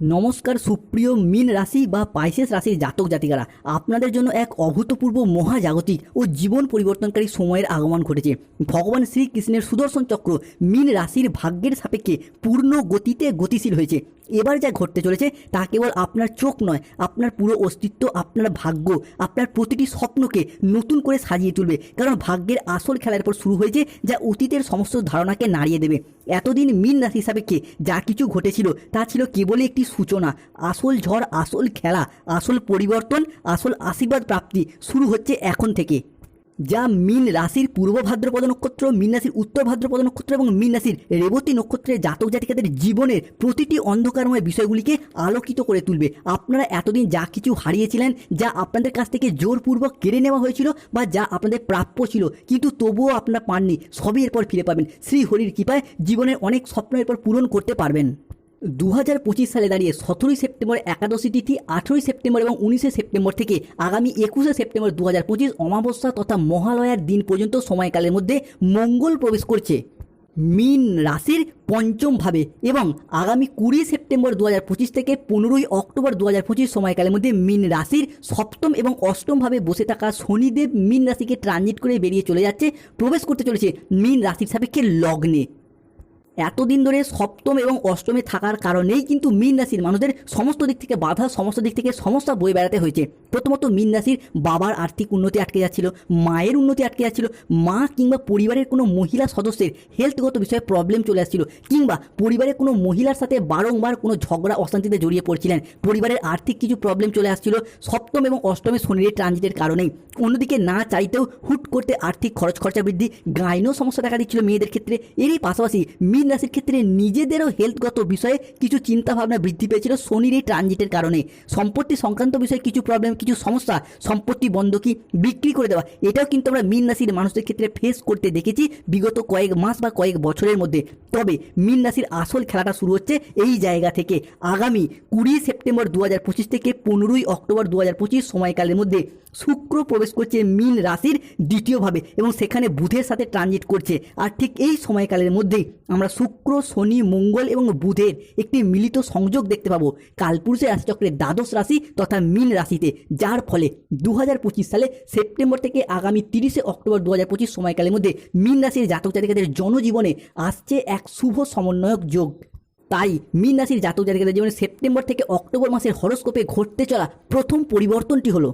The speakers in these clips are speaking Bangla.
নমস্কার সুপ্রিয় মিন রাশি বা পাইসেস রাশির জাতক জাতিকারা, আপনাদের জন্য এক অভূতপূর্ব মহাজাগতিক ও জীবন পরিবর্তনকারী সময়ের আগমন ঘটেছে। ভগবান শ্রীকৃষ্ণের সুদর্শন চক্র মিন রাশির ভাগ্যের সাপেক্ষে পূর্ণ গতিতে গতিশীল হয়েছে। এবার যা ঘটতে চলেছে, তা কেবল আপনার চোখ নয়, আপনার পুরো অস্তিত্ব, আপনার ভাগ্য, আপনার প্রতিটি স্বপ্নকে নতুন করে সাজিয়ে তুলবে। কারণ ভাগ্যের আসল খেলার পর শুরু হয়েছে, যা অতীতের সমস্ত ধারণাকে নাড়িয়ে দেবে। এতদিন মিন রাশি সাপেক্ষে যা কিছু ঘটেছিল, তা ছিল কেবলই একটি সূচনা, আসল ঝড়, আসল খেলা, আসল পরিবর্তন, আসল আশীর্বাদ প্রাপ্তি শুরু হচ্ছে এখন থেকে। যা মিন রাশির পূর্ব ভাদ্রপদ নক্ষত্র, মিন রাশির উত্তর ভাদ্রপদ নক্ষত্র এবং মিন রাশির রেবতী নক্ষত্রের জাতক জাতিকাদের জীবনের প্রতিটি অন্ধকারময় বিষয়গুলিকে আলোকিত করে তুলবে। আপনারা এতদিন যা কিছু হারিয়েছিলেন, যা আপনাদের কাছ থেকে জোরপূর্বক কেড়ে নেওয়া হয়েছিল বা যা আপনাদের প্রাপ্য ছিল, কিন্তু তবুও আপনারা পাননি, সবই এরপর ফিরে পাবেন। শ্রী হরির কৃপায় জীবনের অনেক স্বপ্ন এরপর পূরণ করতে পারবেন। দু হাজার পঁচিশ সালে দাঁড়িয়ে সতেরোই সেপ্টেম্বর একাদশী তিথি, আঠেরোই সেপ্টেম্বর এবং উনিশে সেপ্টেম্বর থেকে আগামী একুশে সেপ্টেম্বর দু হাজার পঁচিশ অমাবস্যা তথা মহালয়ার দিন পর্যন্ত সময়কালের মধ্যে মঙ্গল প্রবেশ করছে। মিন রাশির পঞ্চম ভাবে এবং আগামী কুড়ি সেপ্টেম্বর দু হাজার পঁচিশ থেকে পনেরোই অক্টোবর দু হাজার পঁচিশ সময়কালের মধ্যে মিন রাশির সপ্তম এবং অষ্টম ভাবে বসে থাকা শনিদেব মিন রাশিকে ট্রানজিট করে বেরিয়ে চলে যাচ্ছে, প্রবেশ করতে চলেছে মিন রাশির সাপেক্ষে লগ্নে। এতদিন ধরে সপ্তম এবং অষ্টমে থাকার কারণেই কিন্তু মীন রাশির মানুষদের সমস্ত দিক থেকে বাধা, সমস্ত দিক থেকে সমস্যা বয়ে বেড়াতে হয়েছে। প্রথমত মীন রাশির বাবার আর্থিক উন্নতি আটকে যাচ্ছিল, মায়ের উন্নতি আটকে যাচ্ছিল, মা কিংবা পরিবারের কোনো মহিলা সদস্যের হেলথগত বিষয়ে প্রবলেম চলে আসছিল, কিংবা পরিবারের কোনো মহিলার সাথে বারংবার কোনো ঝগড়া, অশান্তিতে জড়িয়ে পড়ছিলেন। পরিবারের আর্থিক কিছু প্রবলেম চলে আসছিল সপ্তম এবং অষ্টমে শনির ট্রানজিটের কারণেই। অন্যদিকে না চাইতেও হুট করতে আর্থিক খরচ খরচা বৃদ্ধি গাইনও সমস্যা দেখা দিচ্ছিল মেয়েদের ক্ষেত্রে। এরই পাশাপাশি মীন রাশির ক্ষেত্রে নিজেদেরও হেলথগত বিষয়ে কিছু চিন্তাভাবনা বৃদ্ধি পেয়েছিল শনির এই ট্রানজিটের কারণে। সম্পত্তি সংক্রান্ত বিষয়ে কিছু প্রবলেম কিছু সমস্যা সম্পত্তি বন্ধকি বিক্রি করে দেওয়া, এটাও কিন্তু আমরা মীন রাশির মানুষদের ক্ষেত্রে ফেস করতে দেখেছি বিগত কয়েক মাস বা কয়েক বছরের মধ্যে। তবে মীন রাশির আসল খেলাটা শুরু হচ্ছে এই জায়গা থেকে। আগামী কুড়ি সেপ্টেম্বর দু হাজার পঁচিশ থেকে পনেরোই অক্টোবর দু হাজার পঁচিশ সময়কালের মধ্যে শুক্র প্রবেশ করছে মীন রাশির দ্বিতীয়ভাবে এবং সেখানে বুধের সাথে ট্রানজিট করছে। আর ঠিক এই সময়কালের মধ্যেই আমরা শুক্র, শনি, মঙ্গল এবং বুধের একটি মিলিত সংযোগ দেখতে পাবো। কালপুরুষের রাশিচক্রের দ্বাদশ রাশি তথা মীন রাশিতে, যার ফলে দু হাজার পঁচিশ সালে সেপ্টেম্বর থেকে আগামী তিরিশে অক্টোবর দু হাজার পঁচিশ সময়কালের মধ্যে মীন রাশির জাতক জাতিকাদের জনজীবনে আসছে এক শুভ সমন্বয়ক যোগ। তাই মীন রাশির জাতক জাতিকাদের জীবনে সেপ্টেম্বর থেকে অক্টোবর মাসের হরস্কোপে ঘটতে চলা প্রথম পরিবর্তনটি হলো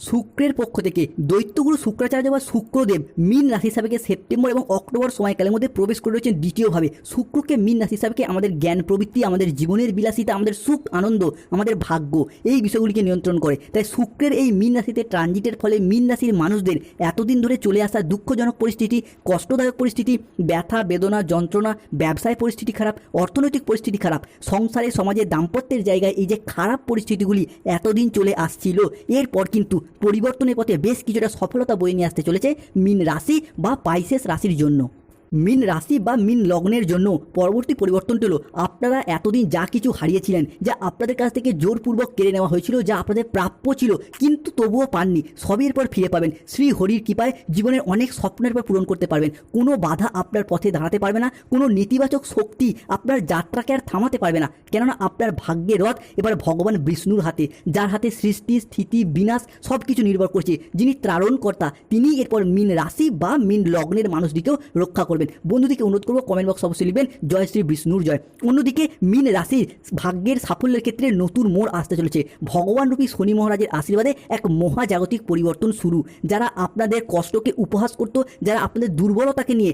শুক্রের পক্ষ থেকে দৈত্যগুরু শুক্রাচার্য বা শুক্রদেব মীন রাশি হিসাবে সেপ্টেম্বর এবং অক্টোবর সময়কালের মধ্যে প্রবেশ করে রয়েছেন দ্বিতীয়ভাবে। শুক্রকে মীন রাশি হিসাবে আমাদের জ্ঞান, প্রবৃত্তি, আমাদের জীবনের বিলাসিতা, আমাদের সুখ, আনন্দ, আমাদের ভাগ্য এই বিষয়গুলিকে নিয়ন্ত্রণ করে। তাই শুক্রের এই মীন রাশিতে ট্রানজিটের ফলে মীন রাশির মানুষদের এতদিন ধরে চলে আসা দুঃখজনক পরিস্থিতি, কষ্টদায়ক পরিস্থিতি, ব্যথা, বেদনা, যন্ত্রণা, ব্যবসায় পরিস্থিতি খারাপ, অর্থনৈতিক পরিস্থিতি খারাপ, সংসারে, সমাজে দাম্পত্যের জায়গায় এই যে খারাপ পরিস্থিতিগুলি এতদিন চলে আসছিল, এরপর কিন্তু পরিবর্তনের পথে বেশ কিছুটা সফলতা বয়ে নিয়ে আসতে চলেছে মিন রাশি বা পাইসেস রাশির জন্য। মিন রাশি বা মিন লগ্নের জন্য পরবর্তী পরিবর্তনটি হলো, আপনারা এতদিন যা কিছু হারিয়েছিলেন, যা আপনাদের কাছ থেকে জোরপূর্বক কেড়ে নেওয়া হয়েছিল, যা আপনাদের প্রাপ্য ছিল, কিন্তু তবুও পাননি। সবের পর ফিরে পাবেন। শ্রী হরির কৃপায় জীবনের অনেক স্বপ্নের পর পূরণ করতে পারবেন। কোনো বাধা আপনার পথে দাঁড়াতে পারবে না, কোনো নেতিবাচক শক্তি আপনার যাত্রাকে আর থামাতে পারবে না। কেননা আপনার ভাগ্যের রথ এবার ভগবান বিষ্ণুর হাতে, যার হাতে সৃষ্টি, স্থিতি, বিনাশ সব কিছু নির্ভর করছে। যিনি ত্রারণকর্তা তিনি এরপর মিন রাশি বা মিন লগ্নের মানুষদিকেও রক্ষা করবেন। বন্ধুদিকে অনুরোধ করব কমেন্ট বক্স অবশ্যই লিখবেন, জয় শ্রী বিষ্ণুর জয়। অন্যদিকে মিন রাশির ভাগ্যের সাফল্যের ক্ষেত্রে নতুন মোড় আসতে চলেছে। ভগবান রূপী শনি মহারাজের আশীর্বাদে এক মহাজাগতিক পরিবর্তন শুরু। যারা আপনাদের কষ্টকে উপহাস করত, যারা আপনাদের দুর্বলতাকে নিয়ে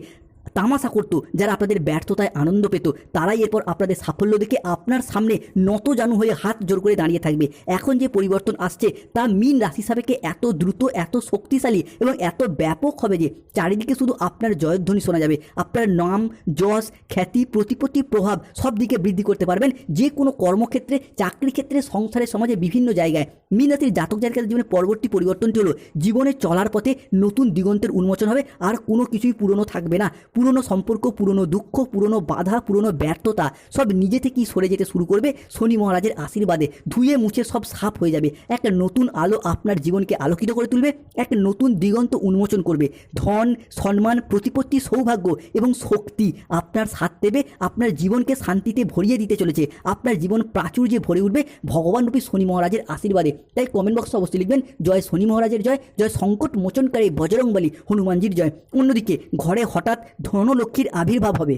তামাশা করতো, যারা আপনাদের ব্যর্থতায় আনন্দ পেত, তারাই এরপর আপনাদের সাফল্য দেখে আপনার সামনে নত জানু হয়ে হাত জোর করে দাঁড়িয়ে থাকবে। এখন যে পরিবর্তন আসছে, তা মিন রাশি সাপেক্ষে এত দ্রুত, এত শক্তিশালী এবং এত ব্যাপক হবে যে, চারিদিকে শুধু আপনার জয়ধ্বনি শোনা যাবে। আপনার নাম, যশ, খ্যাতি প্রতিপত্তি প্রভাব সব দিকে বৃদ্ধি করতে পারবেন যে কোনো কর্মক্ষেত্রে, চাকরি ক্ষেত্রে, সংসারে, সমাজে, বিভিন্ন জায়গায়। মিন রাশির জাতক জাতিকাদের জীবনে পরবর্তী পরিবর্তনটি হলো, জীবনে চলার পথে নতুন দিগন্তের উন্মোচন হবে, আর কোনো কিছুই পুরনো থাকবে না। পুরনো সম্পর্ক, পুরনো দুঃখ, পুরনো বাধা, পুরনো ব্যর্থতা সব নিজে থেকেই সরে যেতে শুরু করবে শনি মহারাজের আশীর্বাদে। ধুয়ে মুছে সব সাফ হয়ে যাবে। একটা নতুন আলো আপনার জীবনকে আলোকিত করে তুলবে। একটা নতুন দিগন্ত উন্মোচন করবে। ধন, সম্মান, প্রতিপত্তি, সৌভাগ্য এবং শক্তি আপনার সাথ দেবে। আপনার জীবনকে শান্তিতে ভরিয়ে দিতে চলেছে। আপনার জীবন প্রাচুর্যে ভরে উঠবে ভগবান রূপী শনি মহারাজের আশীর্বাদে। তাই কমেন্ট বক্সে অবশ্যই লিখবেন, জয় শনি মহারাজের জয় জয় সংকট মোচনকারী বজরংবলী হনুমানজির জয়। অন্যদিকে ঘরে হঠাৎ ধনলক্ষ্মীর আবির্ভাব হবে।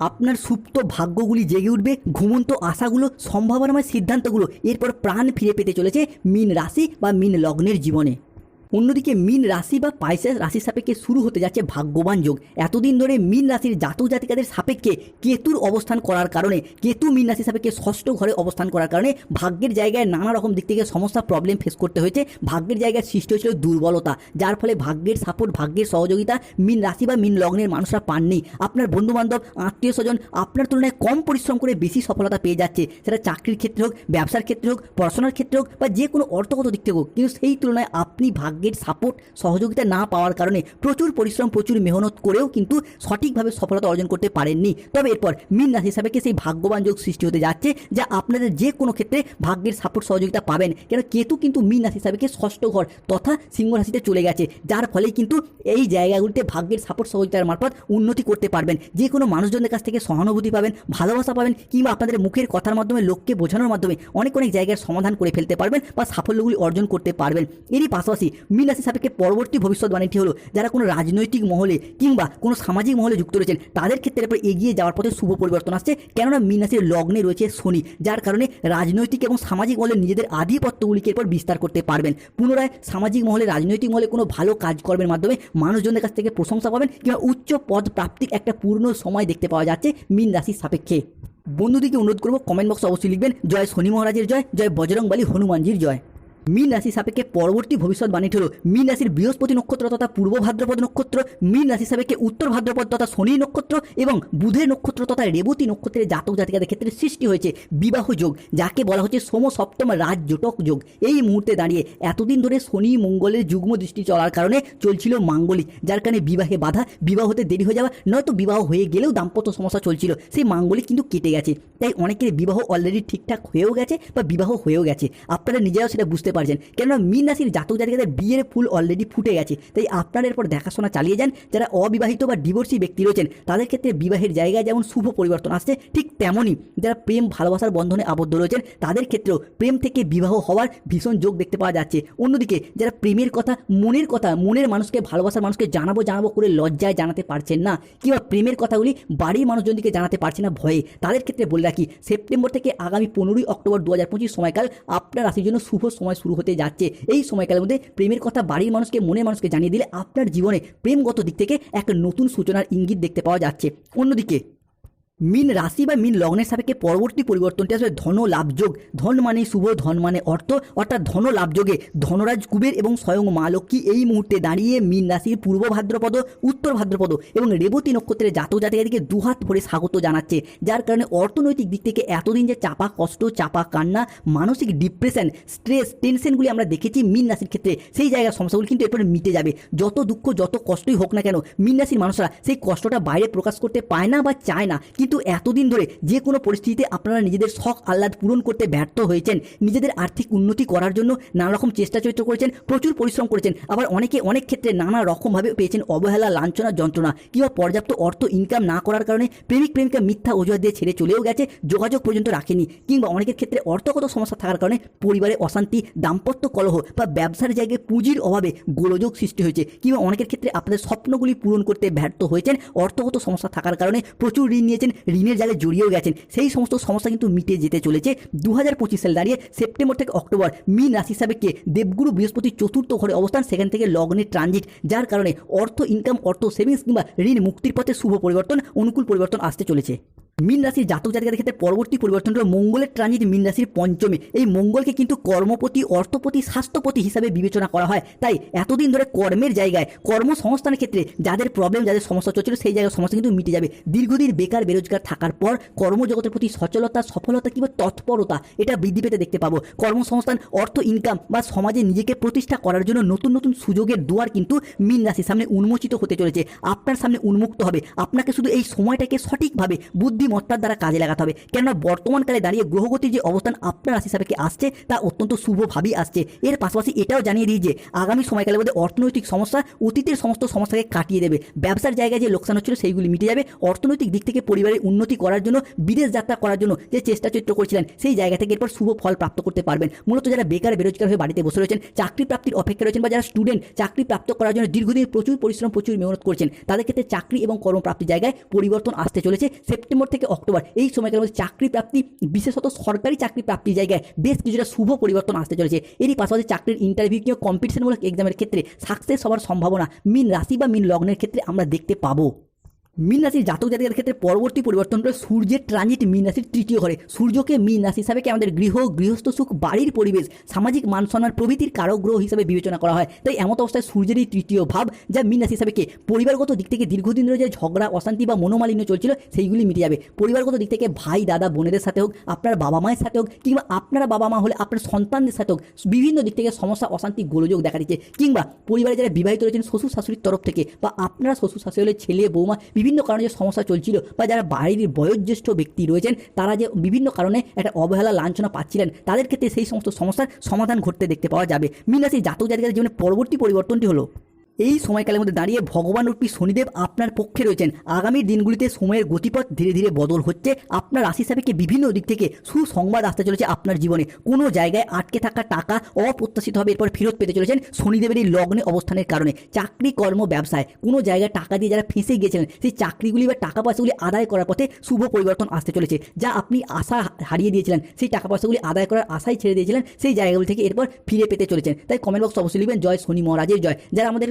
আপনার সুপ্ত ভাগ্যগুলি জেগে উঠবে, ঘুমন্ত আশাগুলো, সম্ভাবনাময় সিদ্ধান্তগুলো, এরপর প্রাণ ফিরে পেতে চলেছে মিন রাশি বা মিন লগ্নের জীবনে। অন্যদিকে মিন রাশি বা পাইসেস রাশির সাপেক্ষে শুরু হতে যাচ্ছে ভাগ্যবান যোগ। এতদিন ধরে মিন রাশির জাতক জাতিকাদের সাপেক্ষে কেতুর অবস্থান করার কারণে, কেতু মিন রাশির সাপেক্ষে ষষ্ঠ ঘরে অবস্থান করার কারণে ভাগ্যের জায়গায় নানা রকম দিক থেকে সমস্যা প্রবলেম ফেস করতে হয়েছে। ভাগ্যের জায়গায় সৃষ্টি হয়েছিল দুর্বলতা, যার ফলে ভাগ্যের সাপোর্ট ভাগ্যের সহযোগিতা মিন রাশি বা মিন লগ্নের মানুষরা পাননি। আপনার বন্ধুবান্ধব, আত্মীয় স্বজন আপনার তুলনায় কম পরিশ্রম করে বেশি সফলতা পেয়ে যাচ্ছে। সেটা চাকরির ক্ষেত্রে হোক, ব্যবসার ক্ষেত্রে হোক, পড়াশোনার ক্ষেত্রে হোক বা যে কোনো অর্থগত দিক থেকে হোক, কিন্তু সেই তুলনায় আপনি ভাগ্যের সাপোর্ট সহযোগিতা না পাওয়ার কারণে প্রচুর পরিশ্রম, প্রচুর মেহনত করেও কিন্তু সঠিকভাবে সফলতা অর্জন করতে পারেননি। তবে এরপর মিন রাশি হিসাবে সেই ভাগ্যবান যোগ সৃষ্টি হতে যাচ্ছে, যা আপনাদের যে কোনো ক্ষেত্রে ভাগ্যের সাপোর্ট সহযোগিতা পাবেন। কেন কেতু কিন্তু মিন রাশি হিসাবে ষষ্ঠ ঘর তথা সিংহ রাশিতে চলে গেছে, যার ফলে কিন্তু এই জায়গাগুলিতে ভাগ্যের সাপোর্ট সহযোগিতার মারফত উন্নতি করতে পারবেন। যে কোনো মানুষজনের কাছ থেকে সহানুভূতি পাবেন, ভালোবাসা পাবেন কিংবা আপনাদের মুখের কথার মাধ্যমে, লোককে বোঝানোর মাধ্যমে অনেক অনেক জায়গার সমাধান করে ফেলতে পারবেন বা সাফল্যগুলি অর্জন করতে পারবেন। এরই পাশাপাশি মিন রাশি সাপেক্ষে পরবর্তী ভবিষ্যৎবাণীটি হলো যারা কোনো রাজনৈতিক মহলে কিংবা কোনো সামাজিক মহলে যুক্ত রয়েছেন, তাদের ক্ষেত্রে এরপর এগিয়ে যাওয়ার পথে শুভ পরিবর্তন আসছে। কেননা মিন রাশির লগ্নে রয়েছে শনি, যার কারণে রাজনৈতিক এবং সামাজিক মহলে নিজেদের আধিপত্যগুলিকে এরপর বিস্তার করতে পারবেন। পুনরায় সামাজিক মহলে, রাজনৈতিক মহলে কোনো ভালো কাজকর্মের মাধ্যমে মানুষজনের কাছ থেকে প্রশংসা পাবেন কিংবা উচ্চ পদ প্রাপ্তির একটা পূর্ণ সময় দেখতে পাওয়া যাচ্ছে মিন রাশির সাপেক্ষে। বন্ধুদিকে অনুরোধ করব কমেন্ট বক্সে অবশ্যই লিখবেন, জয় শনি মহারাজের জয় জয় বজরংবলী হনুমানজির জয়। মীন রাশি সাপেক্ষে পরবর্তী ভবিষ্যৎবাণীটি হল, মীন রাশির বৃহস্পতি নক্ষত্র তথা পূর্ব ভাদ্রপদ নক্ষত্র, মীন রাশি সাপেক্ষে উত্তর ভাদ্রপদ তথা শনি নক্ষত্র এবং বুধের নক্ষত্র তথা রেবতী নক্ষত্রের জাতক জাতিকাদের ক্ষেত্রে সৃষ্টি হয়েছে বিবাহ যোগ, যাকে বলা হচ্ছে সোম সপ্তম রাজ জোটক যোগ। এই মুহূর্তে দাঁড়িয়ে এতদিন ধরে শনি মঙ্গলের যুগ্ম দৃষ্টি চলার কারণে চলছিল মাঙ্গলিক, যার কারণে বিবাহে বাধা, বিবাহ হতে দেরি হয়ে যাওয়া, নয়তো বিবাহ হয়ে গেলেও দাম্পত্য সমস্যা চলছিল, সেই মাঙ্গলিক কিন্তু কেটে গেছে। তাই অনেকের বিবাহ অলরেডি ঠিকঠাক হয়েও গেছে বা বিবাহ হয়েও গেছে। আপনারা নিজেরাও সেটা বুঝতে পারছেন। কেননা মীন রাশির জাতক জাতিকাদের বিয়ের ফুল অলরেডি ফুটে গেছে। তাই আপনার এরপর দেখাশোনা চালিয়ে যান। যারা অবিবাহিত বা ডিভোর্সি ব্যক্তি রয়েছেন, তাদের ক্ষেত্রে বিবাহের জায়গায় যেমন শুভ পরিবর্তন আসছে, ঠিক তেমনই যারা প্রেম, ভালোবাসার বন্ধনে আবদ্ধ রয়েছেন, তাদের ক্ষেত্রেও প্রেম থেকে বিবাহ হওয়ার ভীষণ যোগ দেখতে পাওয়া যাচ্ছে। অন্যদিকে যারা প্রেমের কথা, মনের কথা, মনের মানুষকে, ভালোবাসার মানুষকে জানাব জানাব করে লজ্জায় জানাতে পারছেন না, কিংবা প্রেমের কথাগুলি বাড়ির মানুষজনকে জানাতে পারছে না ভয়ে, তাদের ক্ষেত্রে বলে রাখি, সেপ্টেম্বর থেকে আগামী পনেরোই অক্টোবর দু হাজার পঁচিশ সময়কাল আপনার রাশির জন্য শুভ সময় শুরু হতে যাচ্ছে। এই সময়কালের মধ্যে প্রেমের কথা বাড়ির মানুষকে, মনের মানুষকে জানিয়ে দিলে আপনার জীবনে প্রেমগত দিক থেকে এক নতুন সূচনার ইঙ্গিত দেখতে পাওয়া যাচ্ছে। অন্যদিকে মিন রাশি বা মিন লগ্নের সাপেক্ষে পরবর্তী পরিবর্তনটি আসলে ধন লাভযোগ ধন মানে শুভ, ধন মানে অর্থ। অর্থাৎ ধন লাভযোগে ধনরাজ, কুবের এবং স্বয়ং মা লক্ষ্মী এই মুহূর্তে দাঁড়িয়ে মিন রাশির পূর্ব ভাদ্রপদ, উত্তর ভাদ্রপদ এবং রেবতী নক্ষত্রের জাতক জাতিকাদিকে দুহাত ভরে স্বাগত জানাচ্ছে, যার কারণে অর্থনৈতিক দিক থেকে এতদিন যে চাপা কষ্ট, চাপা কান্না, মানসিক ডিপ্রেশন, স্ট্রেস, টেনশনগুলি আমরা দেখেছি মিন রাশির ক্ষেত্রে, সেই জায়গার সমস্যাগুলি কিন্তু এরপরে মিটে যাবে। যত দুঃখ, যত কষ্টই হোক না কেন, মিন রাশির মানুষরা সেই কষ্টটা বাইরে প্রকাশ করতে পায় না বা চায় না। কিন্তু এতদিন ধরে যে কোনো পরিস্থিতিতে আপনারা নিজেদের শখ আহ্লাদ পূরণ করতে ব্যর্থ হয়েছেন, নিজেদের আর্থিক উন্নতি করার জন্য নানা রকম চেষ্টা চরিত্র করেছেন, প্রচুর পরিশ্রম করেছেন, আবার অনেকে অনেক ক্ষেত্রে নানা রকমভাবে পেয়েছেন অবহেলা, লাঞ্ছনা, যন্ত্রণা। কিংবা পর্যাপ্ত অর্থ ইনকাম না করার কারণে প্রেমিক, প্রেমিকা মিথ্যা অজুহাত দিয়ে ছেড়ে চলেও গেছে, যোগাযোগ পর্যন্ত রাখেনি কিংবা অনেকের ক্ষেত্রে অর্থগত সমস্যা থাকার কারণে পরিবারে অশান্তি, দাম্পত্য কলহ বা ব্যবসার জায়গায় পুঁজির অভাবে গোলযোগ সৃষ্টি হয়েছে কিংবা অনেকের ক্ষেত্রে আপনাদের স্বপ্নগুলি পূরণ করতে ব্যর্থ হয়েছেন, অর্থগত সমস্যা থাকার কারণে প্রচুর ঋণ নিয়েছেন ঋণের জালে জড়িয়েও গেছেন। সেই সমস্ত সমস্যা কিন্তু মিটে যেতে চলেছে। দু হাজার পঁচিশ সাল দাঁড়িয়ে সেপ্টেম্বর থেকে অক্টোবর মিন রাশি সাপেক্ষে দেবগুরু বৃহস্পতি চতুর্থ ঘরে অবস্থান, সেখান থেকে লগ্নে ট্রানজিট যার কারণে অর্থ ইনকাম অর্থ সেভিংস কিংবা ঋণ, মুক্তির পথে শুভ পরিবর্তন, অনুকূল পরিবর্তন আসতে চলেছে। মীন রাশির জাতক জাতিকাদের ক্ষেত্রে পরবর্তী পরিবর্তন হল মঙ্গলের ট্রানজিট মীন রাশির পঞ্চমে। এই মঙ্গলকে কিন্তু কর্মপতি, অর্থপতি, স্বাস্থ্যপতি হিসাবে বিবেচনা করা হয়। তাই এতদিন ধরে কর্মের জায়গায়, কর্মসংস্থানের ক্ষেত্রে যাদের প্রবলেম যাদের সমস্যা চলছিল, সেই জায়গায় সমস্যা কিন্তু মিটে যাবে। দীর্ঘদিন বেকার, বেরোজগার থাকার পর কর্মজগতের প্রতি সচলতা, সফলতা কিংবা তৎপরতা, এটা বৃদ্ধি পেতে দেখতে পাবো। কর্মসংস্থান, অর্থ ইনকাম বা সমাজে নিজেকে প্রতিষ্ঠা করার জন্য নতুন নতুন সুযোগের দুয়ার কিন্তু মীন রাশির সামনে উন্মোচিত হতে চলেছে। আপনার সামনে উন্মুক্ত হবে। আপনাকে শুধু এই সময়টাকে সঠিকভাবে বুদ্ধিমত্তার দ্বারা কাজে লাগাতে হবে। কেননা বর্তমানকালে দাঁড়িয়ে গ্রহগতির যে অবস্থান আপনার রাশি সাপেক্ষে আসছে, তা অত্যন্ত শুভভাবেই আসছে। এর পাশাপাশি এটাও জানিয়ে দিই যে, আগামী সময়কালের মধ্যে অর্থনৈতিক সমস্যা অতীতের সমস্ত সমস্যাকে কাটিয়ে দেবে। ব্যবসার জায়গায় যে লোকসান হচ্ছিল, সেইগুলি মিটে যাবে। অর্থনৈতিক দিক থেকে পরিবারের উন্নতি করার জন্য, বিদেশ যাত্রা করার জন্য যে চেষ্টা চরিত্র করছিলেন, সেই জায়গা থেকে এরপর শুভ ফল প্রাপ্ত করতে পারবেন। মূলত যারা বেকার, বেরোজগার হয়ে বাড়িতে বসে রয়েছেন, চাকরি প্রাপ্তির অপেক্ষা রয়েছেন বা যারা স্টুডেন্ট চাকরি প্রাপ্ত করার জন্য দীর্ঘদিন প্রচুর পরিশ্রম, প্রচুর মেহনত করছেন, তাদের ক্ষেত্রে চাকরি এবং কর্মপ্রাপ্তির জায়গায় পরিবর্তন আসতে চলেছে। সেপ্টেম্বর থেকে অক্টোবর। এই সময়কালের মধ্যে চাকরি প্রাপ্তি বিশেষত সরকারি চাকরি প্রাপ্তির জায়গায় বেশ কিছুটা শুভ পরিবর্তন আসতে চলেছে। এরই পাশাপাশি চাকরির ইন্টারভিউ কিংবা কম্পিটিশনমূলক এক্সামের ক্ষেত্রে সাকসেস হওয়ার সম্ভাবনা মিন রাশি বা মিন লগ্নের ক্ষেত্রে আমরা দেখতে পাবো। মীন রাশির জাতক জাতিকাদের ক্ষেত্রে পরবর্তী পরিবর্তন হলো সূর্যের ট্রানজিট মীন রাশির তৃতীয় ঘরে। সূর্যকে মীন রাশি হিসাবে আমাদের গৃহ, গৃহস্থ সুখ, বাড়ির পরিবেশ, সামাজিক মান সম্মান, প্রভৃতির কারক গ্রহ হিসাবে বিবেচনা করা হয়। তাই এমত অবস্থায় সূর্যের এই তৃতীয় ভাব, যা মীন রাশি হিসাবে কে পরিবারগত দিক থেকে দীর্ঘদিন ধরে যে ঝগড়া, অশান্তি বা মনোমালিন্য চলছিল, সেইগুলি মিটে যাবে। পরিবারগত দিক থেকে ভাই, দাদা, বোনেদের সাথে হোক, আপনার বাবা মায়ের সাথে হোক, কিংবা আপনারা বাবা মা হলে আপনার সন্তানদের সাথে হোক, বিভিন্ন দিক থেকে সমস্যা, অশান্তি, গোলযোগ দেখা দিচ্ছে। কিংবা পরিবারে যারা বিবাহিত রয়েছেন, শ্বশুর শাশুড়ির তরফ থেকে বা আপনারা শ্বশুর শাশুড়ি হলে ছেলে, বৌমা, বিভিন্ন কারণে যে সমস্যা চলছিল বা যারা বাড়ির বয়োজ্যেষ্ঠ ব্যক্তি রয়েছেন, তারা যে বিভিন্ন কারণে একটা অবহেলা, লাঞ্ছনা পাচ্ছিলেন, তাদের ক্ষেত্রে সেই সমস্ত সমস্যার সমাধান ঘটতে দেখতে পাওয়া যাবে। মিনাসি জাতক জাতিকাদের জীবনে পরবর্তী পরিবর্তনটি হলো? এই সময়কালের মধ্যে দাঁড়িয়ে ভগবান রূপী শনিদেব আপনার পক্ষে রয়েছেন। আগামী দিনগুলিতে সময়ের গতিপথ ধীরে ধীরে বদল হচ্ছে। আপনার রাশি সাপেক্ষে বিভিন্ন দিক থেকে সুসংবাদ আসতে চলেছে আপনার জীবনে। কোনো জায়গায় আটকে থাকা টাকা অপ্রত্যাশিতভাবে এরপর ফেরত পেতে চলেছেন শনিদেবের এই লগ্নে অবস্থানের কারণে। চাকরি, কর্ম, ব্যবসায় কোনো জায়গায় টাকা দিয়ে যারা ফেঁসে গিয়েছিলেন, সেই চাকরিগুলি বা টাকা পয়সাগুলি আদায় করার পথে শুভ পরিবর্তন আসতে চলেছে। যা আপনি আশা হারিয়ে দিয়েছিলেন, সেই টাকা পয়সাগুলি আদায় করার আশাই ছেড়ে দিয়েছিলেন, সেই জায়গাগুলি থেকে এরপর ফিরে পেতে চলেছেন। তাই কমেন্ট বক্স অবশ্যই লিখবেন, জয় শনি মহারাজের জয়। যারা আমাদের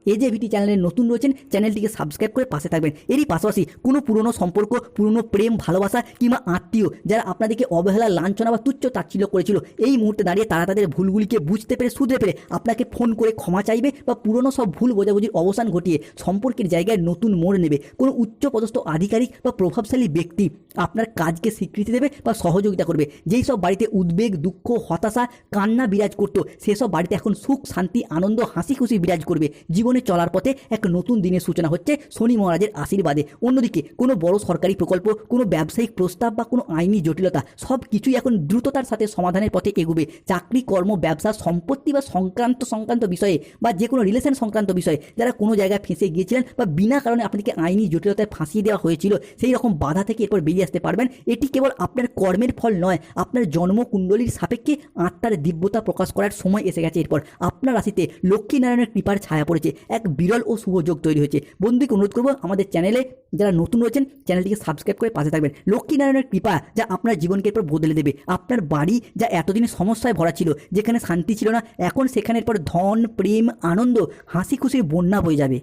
এজে ভিটি চ্যানেলে নতুন রয়েছেন, চ্যানেলটিকে সাবস্ক্রাইব করে পাশে থাকবেন। এরই পাশাপাশি কোনো পুরনো সম্পর্ক, পুরনো প্রেম, ভালোবাসা কিংবা আত্মীয় যারা আপনাদেরকে অবহেলা, লাঞ্ছনা বা তুচ্ছ তাচ্ছিল্য করেছিল, এই মুহূর্তে দাঁড়িয়ে তারা তাদের ভুলগুলিকে বুঝতে পেরে শুধরে পেরে আপনাকে ফোন করে ক্ষমা চাইবে বা পুরনো সব ভুল বোঝাবুঝির অবসান ঘটিয়ে সম্পর্কের জায়গায় নতুন মোড় নেবে। কোনো উচ্চপদস্থ আধিকারিক বা প্রভাবশালী ব্যক্তি আপনার কাজকে স্বীকৃতি দেবে বা সহযোগিতা করবে। যেই সব বাড়িতে উদ্বেগ, দুঃখ, হতাশা, কান্না বিরাজ করতো সেসব বাড়িতে এখন সুখ, শান্তি, আনন্দ, হাসি খুশি বিরাজ করবে। জীবনে চলার পথে এক নতুন দিনের সূচনা হচ্ছে শনি মহারাজের আশীর্বাদে। অন্যদিকে কোনো বড় সরকারি প্রকল্প, কোনো ব্যবসায়িক প্রস্তাব বা কোনো আইনি জটিলতা সব কিছুই এখন দ্রুততার সাথে সমাধানের পথে এগোবে। চাকরি, কর্ম, ব্যবসা, সম্পত্তি বা সংক্রান্ত সংক্রান্ত বিষয়ে বা যে কোনো রিলেশন সংক্রান্ত বিষয়ে যারা কোনো জায়গায় ফেঁসে গিয়েছিলেন বা বিনা কারণে আপনাকে আইনি জটিলতায় ফাঁসিয়ে দেওয়া হয়েছিল, সেই রকম বাধা থেকে এরপর বেরিয়ে আসতে পারবেন। এটি কেবল আপনার কর্মের ফল নয়, আপনার জন্মকুণ্ডলীর সাপেক্ষে আত্মার দিব্যতা প্রকাশ করার সময় এসে গেছে এরপর। আপনার রাশিতে লক্ষ্মীনারায়ণের কৃপার ছায়া পড়েছে। এক বিরল ও শুভ যোগ তৈরি হয়েছে। বন্ধুকে অনুরোধ করব, আমাদের চ্যানেলে যারা নতুন রয়েছেন চ্যানেলটিকে সাবস্ক্রাইব করে পাশে থাকবেন। লক্ষ্মীনারায়ণের কৃপা যা আপনার জীবনকে এরপর বদলে দেবে। আপনার বাড়ি যা এতদিন সমস্যায় ভরা ছিল, যেখানে শান্তি ছিল না, এখন সেখানের পর ধন, প্রেম, আনন্দ হাসি খুশির বন্যা হয়ে যাবে।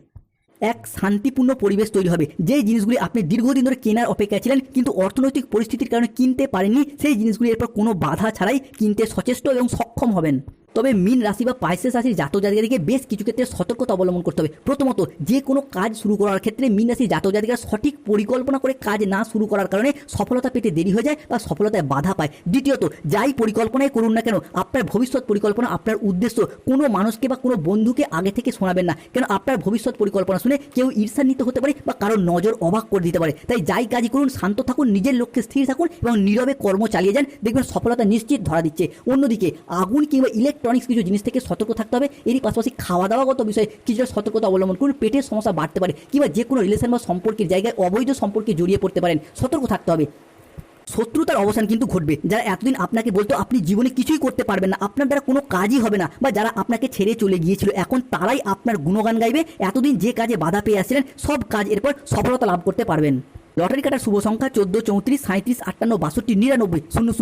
এক শান্তিপূর্ণ পরিবেশ তৈরি হবে। যে জিনিসগুলি আপনি দীর্ঘদিন ধরে কেনার অপেক্ষা ছিলেন, কিন্তু অর্থনৈতিক পরিস্থিতির কারণে কিনতে পারেননি, সেই জিনিসগুলি এরপর কোনো বাধা ছাড়াই কিনতে সচেষ্ট এবং সক্ষম হবেন। তবে মিন রাশি বা পাইসেস রাশির জাতক জাতিকাদেরকে বেশ কিছু ক্ষেত্রে সতর্কতা অবলম্বন করতে হবে। প্রথমত, যে কোনো কাজ শুরু করার ক্ষেত্রে মিন রাশির জাতক জাতিকার সঠিক পরিকল্পনা করে কাজ না শুরু করার কারণে সফলতা পেতে দেরি হয়ে যায় বা সফলতায় বাধা পায়। দ্বিতীয়ত, যাই পরিকল্পনাই করুন না কেন, আপনার ভবিষ্যৎ পরিকল্পনা, আপনার উদ্দেশ্য কোনো মানুষকে বা কোনো বন্ধুকে আগে থেকে শোনাবেন না। কেন, আপনার ভবিষ্যৎ পরিকল্পনা শুনে কেউ ঈর্ষান্বিত হতে পারে বা কারোর নজর অবাক করে দিতে পারে। তাই যাই কাজই করুন, শান্ত থাকুন, নিজের লক্ষ্যে স্থির থাকুন এবং নীরবে কর্ম চালিয়ে যান। দেখবেন সফলতা নিশ্চিত ধরা দিচ্ছে। অন্যদিকে, আগুন কিংবা ইলেকট্রনিক্স কিছু জিনিস থেকে সতর্ক থাকতে হবে। এরই পাশাপাশি খাওয়া দাওয়াগত বিষয়ে কিছুটা সতর্কতা অবলম্বন করুন। পেটের সমস্যা বাড়তে পারে কিংবা যে কোনো রিলেশন বা সম্পর্কের জায়গায় অবৈধ সম্পর্কে জড়িয়ে পড়তে পারেন। সতর্ক থাকতে হবে। শত্রুতার অবসান কিন্তু ঘটবে। যারা এতদিন আপনাকে বলতো আপনি জীবনে কিছুই করতে পারবেন না, আপনার দ্বারা কোনো কাজই হবে না বা যারা আপনাকে ছেড়ে চলে গিয়েছিল, এখন তারাই আপনার গুণগান গাইবে। এতদিন যে কাজে বাধা পেয়ে আসছিলেন, সব কাজ এরপর সফলতা লাভ করতে পারবেন। লটারি কাটার শুভ সংখ্যা চোদ্দ চৌত্রিশ সাঁত্রিশ আটান্ন বাষট্টি নিরানব্বই শূন্য শূন্য।